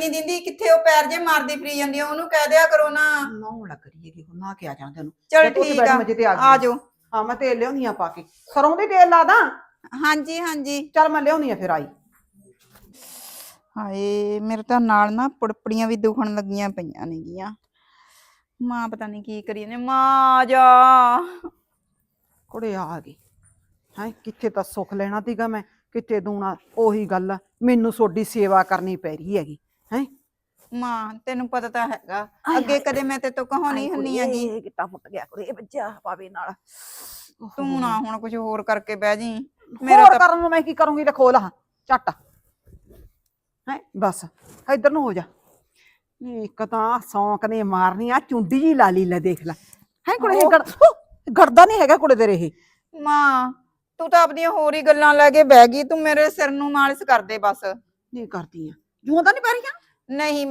ਨਹੀਂ ਦਿੰਦੀ ਕਿੱਥੇ ਉਹ ਪੈਰ ਜੇ ਮਾਰਦੀ ਫਰੀ ਜਾਂਦੀ ਆ, ਉਹਨੂੰ ਕਹਿ ਦਿਆ ਕਰੋ ਨਾ। ਨੌ ਲੱਗ ਰਹੀ ਹੈਗੀ ਹੁਣ ਨਾ ਕਿਹਾ ਜਾਣ ਤੈਨੂੰ ਚਲ ਠੀਕ ਆ ਮੰਜੇ ਤੇ ਆ ਆ। ਜਾਓ। ਹਾਂ ਮੈਂ ਤੇਲ ਲਿਆਉਣੀ ਆ ਪਾ ਕੇ। ਸਰੋਂ ਦੇ ਤੇਲ ਲਾ ਦਾਂ? ਹਾਂਜੀ ਹਾਂਜੀ। ਚੱਲ ਮੈਂ ਲਿਆਉਣੀ ਆ ਫਿਰ ਆਈ। ਹਾਏ ਮੇਰੇ ਤਾਂ ਨਾਲ ਨਾ ਪੁੜਪੜੀਆਂ ਵੀ ਦੁਖਣ ਲੱਗੀਆਂ ਪਈਆਂ ਨੇਗੀਆਂ। ਮਾਂ ਪਤਾ ਨਹੀਂ ਕੀ ਕਰੀ ਨੇ ਮਾਂ ਆ ਜਾ। ਕੁੜੇ ਆ ਗਈ। ਹੈ ਕਿੱਥੇ ਤਾਂ ਸੁੱਖ ਲੈਣਾ ਤੀਗਾ ਮੈਂ ਕਿੱਥੇ ਦੂਣਾ ਉਹੀ ਗੱਲ ਆ। ਮੈਨੂੰ ਸੋਡੀ ਸੇਵਾ ਕਰਨੀ ਪੈ ਰਹੀ ਹੈਗੀ। ਹੈ? ਮਾਂ ਤੈਨੂੰ ਪਤਾ ਤਾਂ ਹੈਗਾ। ਅੱਗੇ ਕਦੇ ਮੈਂ ਤੇ ਤੋਂ ਕਹਾਣੀ ਹੁੰਨੀ ਹੈਗੀ। ਗਿੱਟਾ ਫੁੱਟ ਗਿਆ ਕੁੜੇ ਬੱਜਾ ਪਾਵੇ ਨਾਲ। ਤੂੰ ਨਾ ਹੁਣ ਕੁਝ ਹੋਰ ਕਰਕੇ ਬਹਿ ਜੀ। ਮੇਰਾ ਤਾਂ ਕਰਨ ਨੂੰ ਮੈਂ ਕੀ ਕਰੂੰਗੀ? ਲੈ ਖੋਲ ਹਾਂ ਝੱਟ। ਹੈ? ਬਸ ਇੱਧਰ ਨੂੰ ਹੋ ਜਾ। ਨੀ ਇੱਕ ਤਾਂ ਸੌਂਕ ਨੇ ਮਾਰਨੀ ਆ ਚੁੰਡੀ ਜੀ ਲਾ ਲਈ ਲੈ ਦੇਖ ਲੈ। ਹੈ ਕੁੜੇ ਇਹ ਗੜਦਾ ਨਹੀਂ ਹੈਗਾ ਕੁੜੇ ਤੇਰੇ ਇਹ। ਮਾਂ ਤੂੰ ਤਾਂ ਆਪਣੀਆਂ ਹੋਰ ਹੀ ਗੱਲਾਂ ਲੈ ਕੇ ਬਹਿ ਗਈ ਤੂੰ ਮੇਰੇ ਸਿਰ ਨੂੰ ਮਾਲਿਸ਼ ਕਰ ਦੇ ਬਸ। ਨਹੀਂ ਕਰਦੀ ਆ। ਜੂਆਂ ਤਾਂ ਨਹੀਂ ਪੈ ਰਹੀਆਂ? ਨਹੀਂ